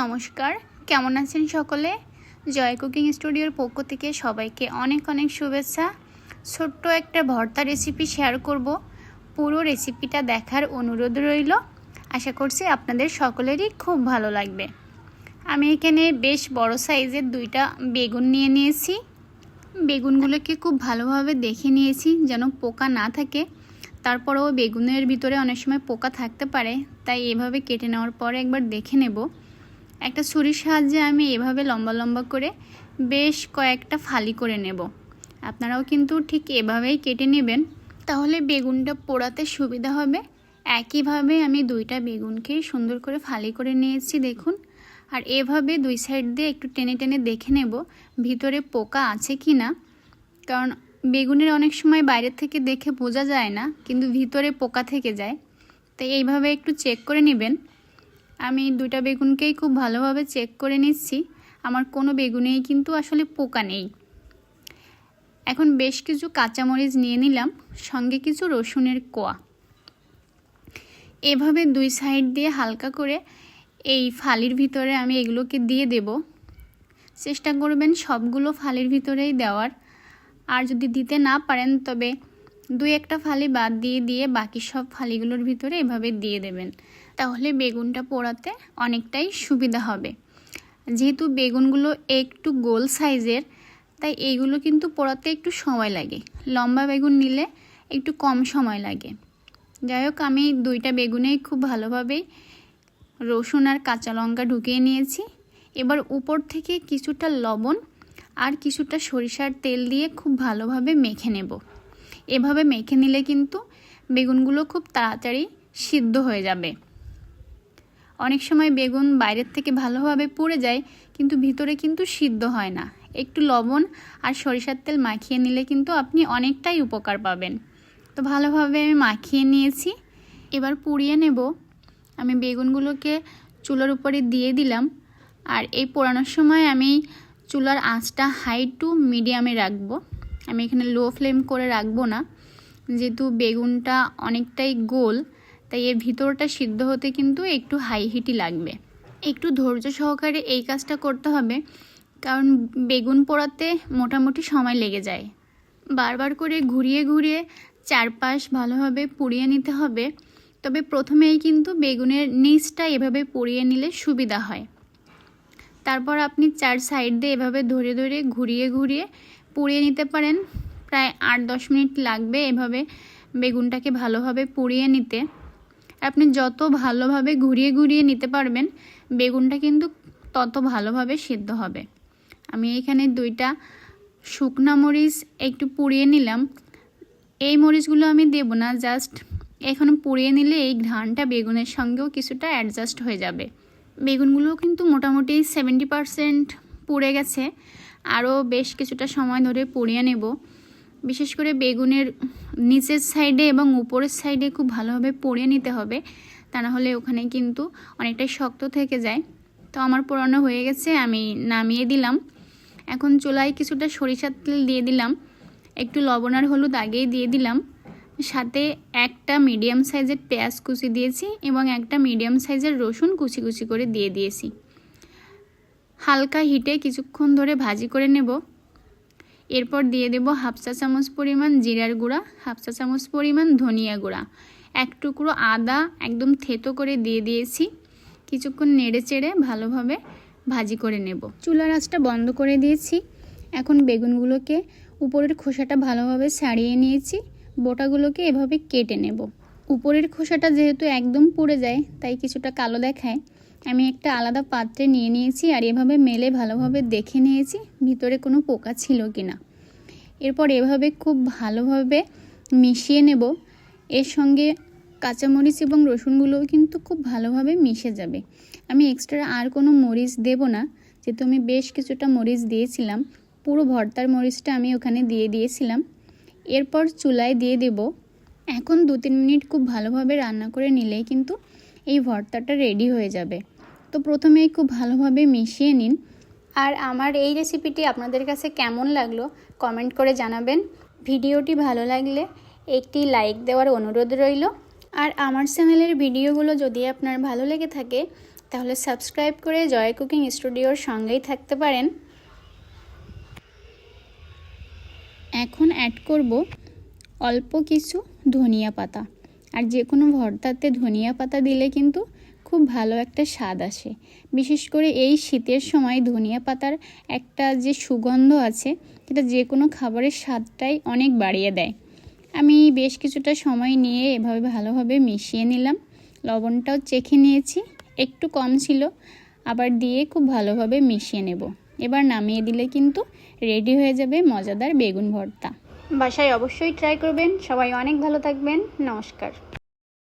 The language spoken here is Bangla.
নমস্কার। কেমন আছেন সকলে? জয় কুকিং স্টুডিওর পক্ষ থেকে সবাইকে অনেক অনেক শুভেচ্ছা। ছোট্ট একটা ভর্তা রেসিপি শেয়ার করব। পুরো রেসিপিটা দেখার অনুরোধ রইল। আশা করছি আপনাদের সকলেরই খুব ভালো লাগবে। আমি এখানে বেশ বড় সাইজের দুইটা বেগুন নিয়ে নিয়েছি। বেগুনগুলোকে খুব ভালোভাবে দেখে নিয়েছি যেন পোকা না থাকে। তারপরেও বেগুনের ভিতরে অনেক সময় পোকা থাকতে পারে, তাই এভাবে কেটে নেওয়ার পরে একবার দেখে নেব। একটা ছুরির সাহায্যে আমি এভাবে লম্বা লম্বা করে বেশ কয়েকটা ফালি করে নেব। আপনারাও কিন্তু ঠিক এভাবেই কেটে নেবেন। তাহলে বেগুনটা পোড়াতে সুবিধা হবে। একইভাবে আমি দুইটা বেগুনকে সুন্দর করে ফালি করে নিয়েছি, দেখুন। আর এভাবে দুই সাইড দিয়ে একটু টেনে টেনে দেখে নেব ভিতরে পোকা আছে কি না কারণ বেগুনের অনেক সময় বাইরের থেকে দেখে বোঝা যায় না, কিন্তু ভিতরে পোকা থেকে যায়। তাই এইভাবে একটু চেক করে নেবেন। আমি দুটা বেগুনকেই খুব ভালোভাবে চেক করে নিচ্ছি। আমার কোনো বেগুনেই কিন্তু আসলে পোকা নেই। এখন বেশ কিছু কাঁচামরিচ নিয়ে নিলাম, সঙ্গে কিছু রসুনের কোয়া। এভাবে দুই সাইড দিয়ে হালকা করে এই ফালির ভিতরে আমি এগুলোকে দিয়ে দেব। চেষ্টা করবেন সবগুলো ফালির ভিতরেই দেওয়ার। আর যদি দিতে না পারেন, তবে দুই একটা ফালি বাদ দিয়ে দিয়ে বাকি সব ফালিগুলোর ভিতরে এভাবে দিয়ে দেবেন। তাহলে বেগুনটা পোড়াতে অনেকটাই সুবিধা হবে। যেহেতু বেগুনগুলো একটু গোল সাইজের, তাই এইগুলো কিন্তু পোড়াতে একটু সময় লাগে। লম্বা বেগুন নিলে একটু কম সময় লাগে। যাই হোক, আমি দুইটা বেগুনেই খুব ভালোভাবেই রসুন আর কাঁচা লঙ্কা ঢুকিয়ে নিয়েছি। এবার উপর থেকে কিছুটা লবণ আর কিছুটা সরিষার তেল দিয়ে খুব ভালোভাবে মেখে নেব। এভাবে মেখে নিলে কিন্তু বেগুনগুলো খুব তাড়াতাড়ি সিদ্ধ হয়ে যাবে। অনেক সময় বেগুন বাইরের থেকে ভালোভাবে পুড়ে যায়, কিন্তু ভিতরে কিন্তু সিদ্ধ হয় না। একটু লবণ আর সরিষার তেল মাখিয়ে নিলে কিন্তু আপনি অনেকটাই উপকার পাবেন। তো ভালোভাবে আমি মাখিয়ে নিয়েছি। এবার পুড়িয়ে নেব। আমি বেগুনগুলোকে চুলার উপরে দিয়ে দিলাম। আর এই পোড়ানোর সময় আমি চুলার আঁচটা হাই টু মিডিয়ামে রাখব। আমি এখানে লো ফ্লেম করে রাখব না। যেহেতু বেগুনটা অনেকটাই গোল, তাই এর ভিতরটা সিদ্ধ হতে কিন্তু একটু হাই হিটই লাগবে। একটু ধৈর্য সহকারে এই কাজটা করতে হবে, কারণ বেগুন পোড়াতে মোটামুটি সময় লেগে যায়। বারবার করে ঘুরিয়ে ঘুরিয়ে চারপাশ ভালোভাবে পুড়িয়ে নিতে হবে, তবে প্রথমেই কিন্তু বেগুনের নিচটা এভাবে পুড়িয়ে নিলে সুবিধা হয়। তারপর আপনি চার সাইড দিয়ে এভাবে ধরে ধরে ঘুরিয়ে ঘুরিয়ে পুড়িয়ে নিতে পারেন। প্রায় আট দশ মিনিট লাগবে এভাবে বেগুনটাকে ভালোভাবে পুড়িয়ে নিতে। আপনি যত ভালোভাবে ঘুরিয়ে ঘুরিয়ে নিতে পারবেন, বেগুনটা কিন্তু তত ভালোভাবে সিদ্ধ হবে। আমি এখানে দুইটা শুকনা মরিচ একটু পুড়িয়ে নিলাম। এই মরিচগুলো আমি দেব না, জাস্ট এখন পুড়িয়ে নিলে এই ঘ্রাণটা বেগুনের সঙ্গেও কিছুটা অ্যাডজাস্ট হয়ে যাবে। বেগুনগুলো কিন্তু মোটামুটি সেভেন্টি পারসেন্ট পুড়ে গেছে। আরও বেশ কিছুটা সময় ধরে পুড়িয়ে নেব। বিশেষ করে বেগুনের নিচের সাইডে এবং উপরের সাইডে খুব ভালোভাবে পুড়িয়ে নিতে হবে। তা না হলে ওখানে কিন্তু অনেকটাই শক্ত থেকে যায়। তো আমার পোড়ানো হয়ে গেছে, আমি নামিয়ে দিলাম। এখন চুলায় কিছুটা সরিষার তেল দিয়ে দিলাম। একটু লবণ আর হলুদ আগেই দিয়ে দিলাম। সাথে একটা মিডিয়াম সাইজের পেঁয়াজ কুচি দিয়েছি এবং একটা মিডিয়াম সাইজের রসুন কুচি কুচি করে দিয়ে দিয়েছি। হালকা হিটে কিছুক্ষণ ধরে ভাজি করে নেব। এরপর দিয়ে দেব হাফ চা চামচ পরিমাণ জিরার গুঁড়া, হাফ চা চামচ পরিমাণ ধনিয়া গুঁড়া। এক টুকরো আদা একদম থেতো করে দিয়ে দিয়েছি। কিছুক্ষণ নেড়ে চেড়ে ভালোভাবে ভাজি করে নেব। চুলার আঁচটা বন্ধ করে দিয়েছি। এখন বেগুনগুলোকে উপরের খোসাটা ভালোভাবে ছাড়িয়ে নিয়েছি। বোটাগুলোকে এভাবে কেটে নেব। উপরের খোসাটা যেহেতু একদম পুড়ে যায়, তাই কিছুটা কালো দেখায়। আমি একটা আলাদা পাত্রে নিয়ে নিয়েছি আর এভাবে মেলে ভালোভাবে দেখে নিয়েছি ভিতরে কোনো পোকা ছিল কি না। এরপর এভাবে খুব ভালোভাবে মিশিয়ে নেব। এর সঙ্গে কাঁচামরিচ এবং রসুনগুলোও কিন্তু খুব ভালোভাবে মিশে যাবে। আমি এক্সট্রা আর কোনো মরিচ দেব না। যেহেতু আমি বেশ কিছুটা মরিচ দিয়েছিলাম, পুরো ভর্তার মরিচটা আমি ওখানে দিয়ে দিয়েছিলাম। এরপর চুলায় দিয়ে দেব। এখন দু তিন মিনিট খুব ভালোভাবে রান্না করে নিলেই কিন্তু এই ভর্তাটা রেডি হয়ে যাবে। তো প্রথমেই খুব ভালোভাবে মিশিয়ে নিন। আর আমার এই রেসিপিটি আপনাদের কাছে কেমন লাগল কমেন্ট করে জানাবেন। ভিডিওটি ভালো লাগলে একটি লাইক দেওয়ার অনুরোধ রইল। আর আমার চ্যানেলের ভিডিওগুলো যদি আপনার ভালো লেগে থাকে, তাহলে সাবস্ক্রাইব করে জয় কুকিং স্টুডিওর সঙ্গেই থাকতে পারেন। এখন অ্যাড করব অল্প কিছু ধনিয়া পাতা। আর যে কোনো ভর্তাতে ধনিয়া পাতা দিলে কিন্তু খুব ভালো একটা স্বাদ আসে। বিশেষ করে এই শীতের সময় ধনিয়া পাতার একটা যে সুগন্ধ আছে, সেটা যে কোনো খাবারের স্বাদটাই অনেক বাড়িয়ে দেয়। আমি বেশ কিছুটা সময় নিয়ে এভাবে ভালোভাবে মিশিয়ে নিলাম। লবণটাও চেখে নিয়েছি, একটু কম ছিল, আবার দিয়ে খুব ভালোভাবে মিশিয়ে নেব। এবার নামিয়ে দিলে কিন্তু রেডি হয়ে যাবে মজাদার বেগুন ভর্তা। বাসায় অবশ্যই ট্রাই করবেন। সবাই অনেক ভালো থাকবেন। নমস্কার।